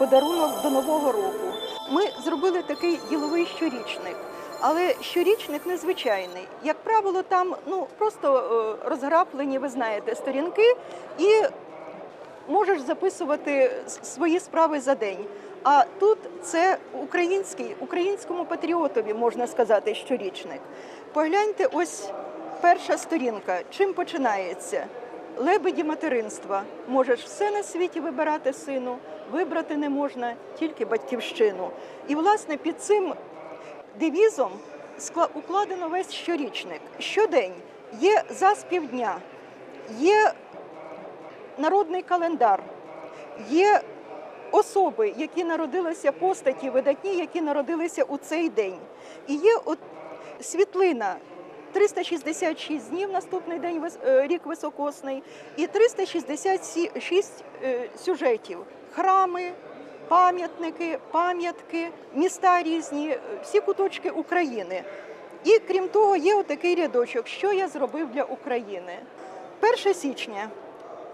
подарунок до нового року. Ми зробили такий діловий щорічник. Але щорічник незвичайний. Як правило, там ну просто е, розграплені, ви знаєте, сторінки, і можеш записувати свої справи за день. А тут це український, українському патріотові можна сказати, щорічник. Погляньте, ось перша сторінка. Чим починається? Лебеді материнства. Можеш все на світі вибирати сину, вибрати не можна тільки батьківщину. І власне під цим девізом укладено весь щорічник. Щодень є заспів дня, є народний календар, є особи, які народилися постаті видатні, які народилися у цей день. І є от світлина. 366 днів наступний день е, рік високосний, і 366 е, сюжетів, храми, пам'ятники, пам'ятки, міста різні, е, всі куточки України. І крім того, є отакий рядочок, що я зробив для України. 1 січня.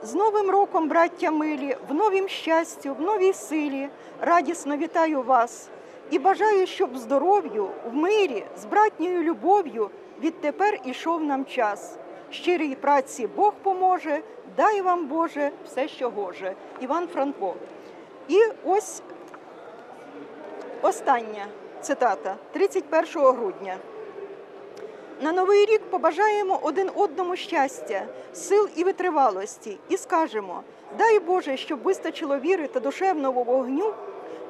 З Новим роком, браття милі, в новім щастю, в новій силі, радісно вітаю вас і бажаю, щоб здоров'ю, в мирі, з братньою любов'ю відтепер ішов нам час. Щирій праці Бог поможе, дай вам Боже все, що гоже. Іван Франко. І ось остання цитата 31 грудня. На новий рік побажаємо один одному щастя, сил і витривалості, і скажемо: дай Боже, щоб вистачило віри та душевного вогню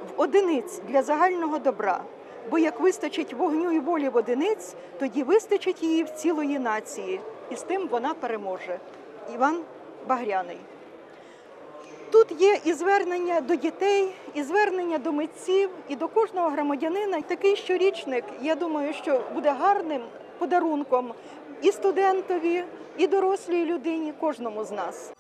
в одиниць для загального добра. Бо як вистачить вогню і волі в одиниць, тоді вистачить її в цілої нації, і з тим вона переможе. Іван Багряний. Тут є і звернення до дітей, і звернення до митців, і до кожного громадянина. Такий щорічник, я думаю, що буде гарним подарунком і студентові, і дорослій людині, кожному з нас.